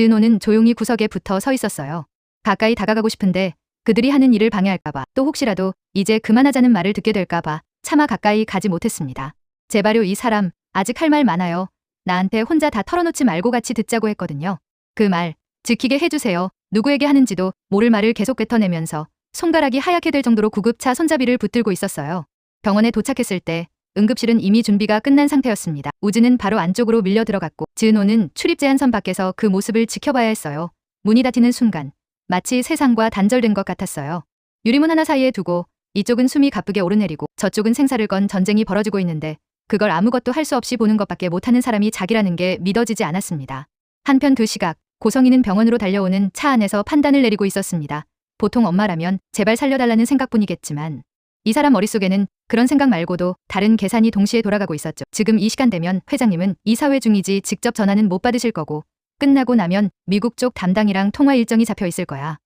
지은호는 조용히 구석에 붙어 서 있었어요. 가까이 다가가고 싶은데 그들이 하는 일을 방해할까봐 또 혹시라도 이제 그만하자는 말을 듣게 될까봐 차마 가까이 가지 못했습니다. 제발요 이 사람 아직 할 말 많아요. 나한테 혼자 다 털어놓지 말고 같이 듣자고 했거든요. 그 말 지키게 해주세요. 누구에게 하는지도 모를 말을 계속 뱉어내면서 손가락이 하얗게 될 정도로 구급차 손잡이를 붙들고 있었어요. 병원에 도착했을 때 응급실은 이미 준비가 끝난 상태였습니다. 우진은 바로 안쪽으로 밀려 들어갔고 지은호는 출입 제한선 밖에서 그 모습을 지켜봐야 했어요. 문이 닫히는 순간 마치 세상과 단절된 것 같았어요. 유리문 하나 사이에 두고 이쪽은 숨이 가쁘게 오르내리고 저쪽은 생사를 건 전쟁이 벌어지고 있는데 그걸 아무것도 할 수 없이 보는 것밖에 못하는 사람이 자기라는 게 믿어지지 않았습니다. 한편 그 시각 고성이는 병원으로 달려오는 차 안에서 판단을 내리고 있었습니다. 보통 엄마라면 제발 살려달라는 생각뿐이겠지만 이 사람 머릿속에는 그런 생각 말고도 다른 계산이 동시에 돌아가고 있었죠. 지금 이 시간 되면 회장님은 이사회 중이지 직접 전화는 못 받으실 거고 끝나고 나면 미국 쪽 담당이랑 통화 일정이 잡혀 있을 거야.